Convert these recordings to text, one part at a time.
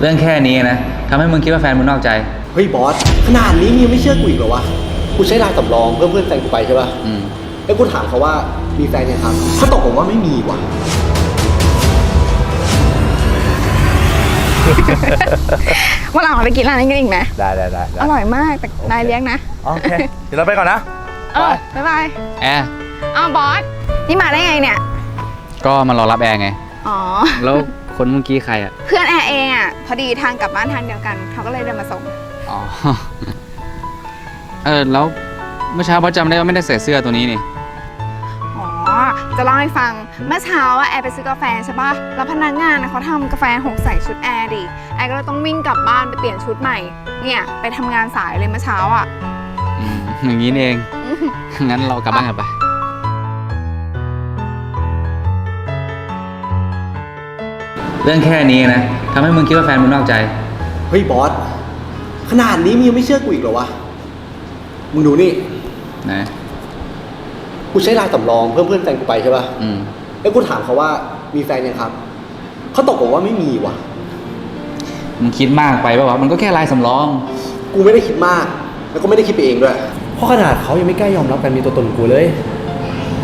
เรื่องแค่นี้นะทำให้มึงคิดว่าแฟนมึงนอกใจ เฮ้ยบอส ขนาดนี้มึงยังไม่เชื่อกูอีกเหรอวะ กูใช้ไลน์สำรองเพื่อนเพื่อนแฟนกูไปใช่ป่ะอืม แล้วกูถามเขาว่ามีแฟนยังครับเขาตอบผมว่าไม่มีว่ะ วันหลังเราไปกินร้านนี้กันอีกไหมได้ได้ได้อร่อยมากแต่นายเลี้ยงนะ โอเค เดี๋ยวเราไปก่อนนะ เออบ๊ายบายแอร์อ้าวบอส นี่มาได้ไงเนี่ย ก็มารอรับแอร์ไง อ๋อ แล้ว คนเมื่อกี้ใครอะเพื่อนแอร์เองอะพอดีทางกลับบ้านทางเดียวกันเขาก็เลยเดินมาส่ง อ๋อ เออแล้วเมื่อเช้าพอจำได้ว่าไม่ได้ใส่เสื้อตัวนี้นี่ อ๋อ จะเล่าให้ฟัง เมื่อเช้าอะแอร์ไปซื้อกาแฟใช่ปะแล้วพนักงานอะเขาทำกาแฟหกใส่ชุดแอร์ดิ แอร์ก็เลยต้องวิ่งกลับบ้านไปเปลี่ยนชุดใหม่ เนี่ยไปทำงานสายเลยเมื่อเช้าอะ อืมอย่างนี้นี่เอง งั้นเรากลับบ้านกันไป เรื่องแค่นี้นะทำให้มึงคิดว่าแฟนมึงนอกใจ เฮ้ยบอส ขนาดนี้มึงยังไม่เชื่อกูอีกเหรอวะ มึงดูนี่ นะ กูใช้ไลน์สำรองเพื่อนเพื่อนแฟนกูไปใช่ป่ะ อืม แล้วกูถามเขาว่ามีแฟนยังครับ เขาตอบผมว่าไม่มีว่ะ มึงคิดมากไปป่าวะมันก็แค่ลายสำรอง กูไม่ได้คิดมาก แล้วก็ไม่ได้คิดไปเองด้วย เพราะขนาดเขายังไม่กล้ายอมรับการมีตัวตนของกูเลย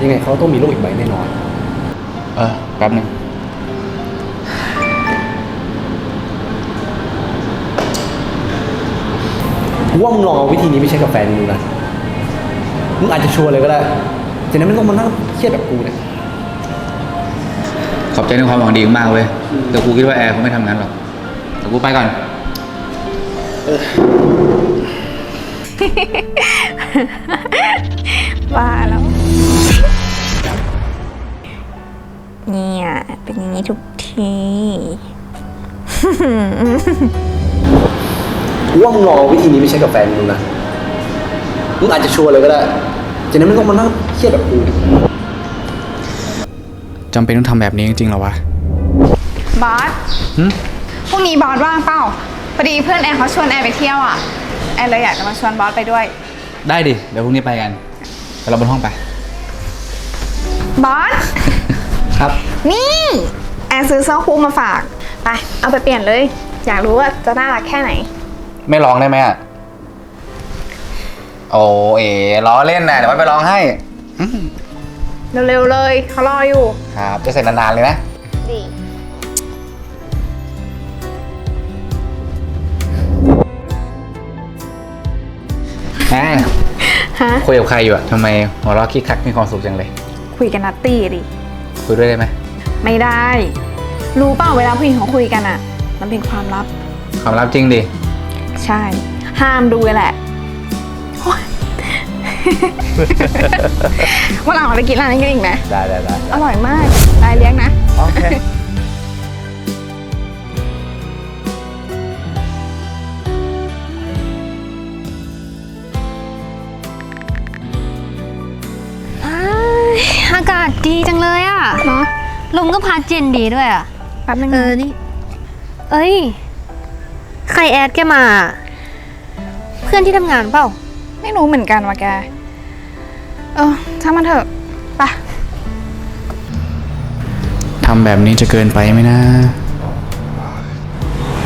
ยังไงเขาต้องมีโลกอีกใบแน่นอน เออแป๊บหนึง ว่ามึงลองเอาวิธีนี้ไปใช้กับแฟนมึงดูนะมึงอาจจะชัวร์เลยก็ได้จะนั้นไม่ต้องมานั่งเครียดแบบกูเนี่ยขอบใจในความหวังดีมากเว้ยแต่กูคิดว่าแอร์คงไม่ทำงั้นหรอกแต่กูไปก่อน ว่าแล้ว เนี่ย เป็นอย่างนี้ทุกทีกู ว่ามึงลองเอาวิธีนี้ไปใช้กับแฟนมึงดูนะมึงอาจจะชัวร์เลยก็ได้จะนั้นไม่ต้องมานั่งเครียดแบบกูเนี่ยจำเป็นต้องทำแบบนี้จริงๆเหรอวะ บอสหึ พรุ่งนี้บอสว่างเปล่าพอดีเพื่อนแอร์เขาชวนแอร์ไปเที่ยวอะ แอร์เลยอยากจะมาชวนบอสไปด้วย ได้ดิ เดี๋ยวพรุ่งนี้ไปกันไปเราบนห้องไป บอส ครับ นี่ แอร์ซื้อเสื้อคู่มาฝาก ไป เอาไปเปลี่ยนเลย อยากรู้ว่าจะน่ารักแค่ไหน ไม่ร้องได้ไหมอะโอเอ๋ล้อเล่นนะเดี๋ยวไว้ไปร้องให้เร็วๆเลยเขารออยู่ ครับ จะเสร็จนานๆเลยนะ ดีแหมฮะคุยกับใครอยู่อะทำไมหัวเราะคิกคักมีความสุขจังเลย คุยกันนัตตี้ดิ คุยด้วยได้ไหมไม่ได้ รู้เปล่าเวลาผู้หญิงเขาคุยกันอะมันเป็นความลับ ความลับจริงดิ ใช่ ห้ามดูเลยแหละโอ๊ย วันหลังเราไปกินร้านนี้กันอีกไหมได้ได้ได้อร่อยมากนายเลี้ยงนะ โอเคอากาศดีจังเลยอะเนาะลมก็พัดเย็นดีด้วยอะแป๊บนึงเออนี่ เอ้ย ใครแอดแกมา เพื่อนที่ทำงานเปล่า ไม่รู้เหมือนกันว่ะแก เออช่างมันเถอะไปะทำแบบนี้จะเกินไปไหมนะ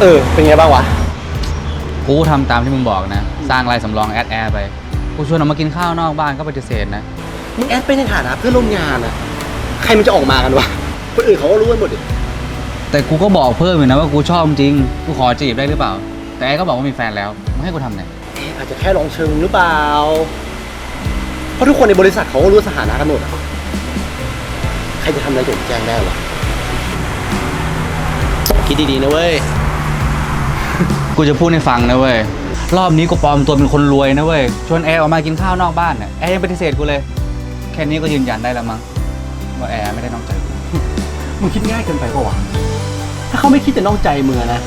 เออ เป็นไงบ้างวะ กูทำตามที่มึงบอกนะ สร้างลายสำรองแอดแอร์ไป กูชวนออกมากินข้าวนอกบ้านก็ปฏิเสธนะ มึงแอดไปในฐานะเพื่อนร่วมงานอะใครมันจะออกมากันวะ คนอื่นเขาก็รู้กันหมดดิ แต่กูก็บอกเพิ่มอยู่นะว่ากูชอบจริง กูขอจีบได้หรือเปล่า แต่แอร์ก็บอกว่ามีแฟนแล้วมึงให้กูทำไงเอ๊ะอาจจะแค่ลองเชิงหรือเปล่า เพราะทุกคนในบริษัทเขาก็รู้สถานะกันหมดอะใครจะทำอะไรจงแจ้งได้วะคิดดีๆนะเว้ย กูจะพูดให้ฟังนะเว้ย รอบนี้กูปลอมตัวเป็นคนรวยนะเว้ย ชวนแอร์ออกมากินข้าวนอกบ้านเนี่ยแอร์ยังปฏิเสธกูเลย แค่นี้ก็ยืนยันได้แล้วมั้งว่าแอร์ไม่ได้นอกใจกู มึงคิดง่ายเกินไปปะวะ ถ้าเขาไม่คิดจะนอกใจมึงอะนะ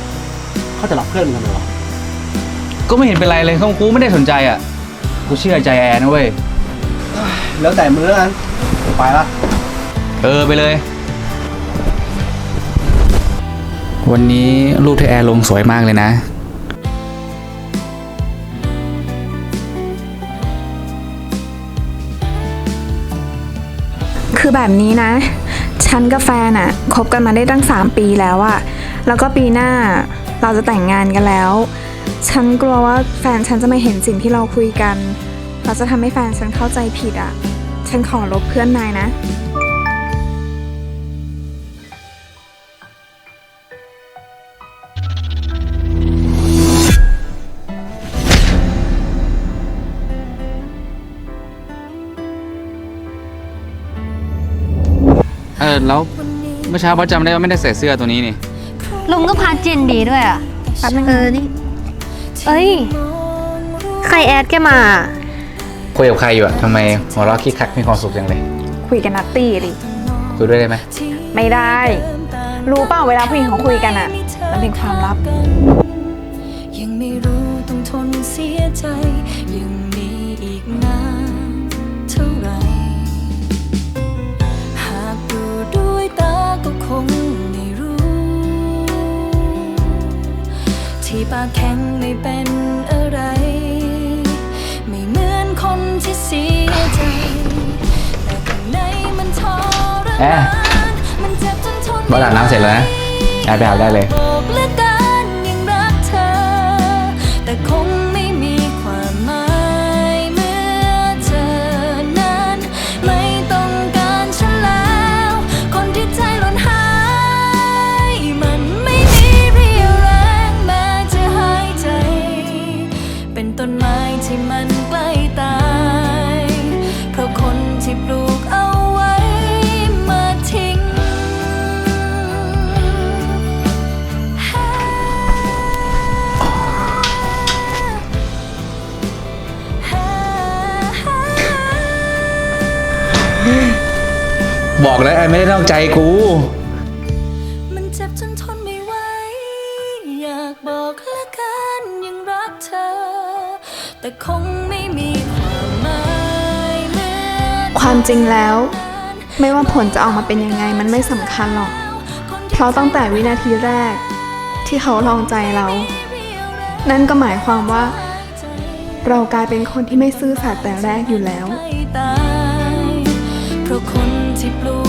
เขาจะรับเพื่อนมึงทำไมวะก็ไม่เห็นเป็นไรเลยเขากูไม่ได้สนใจอะ กูเชื่อใจแอร์นะเว้ย แล้วแต่มึงแล้วกันไปละเออไปเลย วันนี้รูปที่แอร์ลงสวยมากเลยนะ คือแบบนี้นะ ฉันกับแฟนอะคบกันมาได้ตั้ง 3 ปีแล้วอะแล้วก็ปีหน้าเราจะแต่งงานกันแล้ว ฉันกลัวว่าแฟนฉันจะไม่เห็นสิ่งที่เราคุยกัน เราจะทำให้แฟนฉันเข้าใจผิดอะฉันขอลบเพื่อนนายนะ เออแล้วเมื่อเช้าบอสจำได้ว่าไม่ได้ใส่เสื้อตัวนี้นี่ลุงก็พาเจนดีด้วยอะแป๊บนึงเออนี่เอ้ย ใครแอดแกมา คุยกับใครอยู่อะทำไมหัวเราะคิกคักมีความสุขจังเลยคุยกันนัตตี้ดิ คุยด้วยได้ไหมไม่ได้ รู้เปล่าเวลาผู้หญิงเขาคุยกันอะ มันเป็นความลับ ยังไม่รู้ต้องทนเสียใจยัง ปากแข็งไม่เป็นอะไร ไม่เหมือนคนที่เสียใจ แต่ข้างในมันทรมานมันเจ็บจนทน บอสอาบน้ำเสร็จแล้วนะแอบไปอาบได้เลย ที่มันใกล้ตาย เพราะคนที่ปลูกเอาไว้มาทิ้ง บอกแล้วแอนไม่ได้นอกใจกู มันเจ็บจนทนไม่ไหว อยากบอกเห แต่คงไม่มีความหมายเมื่อความจริงแล้ว ไม่ว่าผลจะออกมาเป็นยังไงมันไม่สำคัญหรอก เพราะตั้งแต่วินาทีแรก ที่เขาลองใจเรา นั่นก็หมายความว่า เรากลายเป็นคนที่ไม่ซื่อสัตย์แต่แรกอยู่แล้วใกล้ตายเพราะคนที่ปลู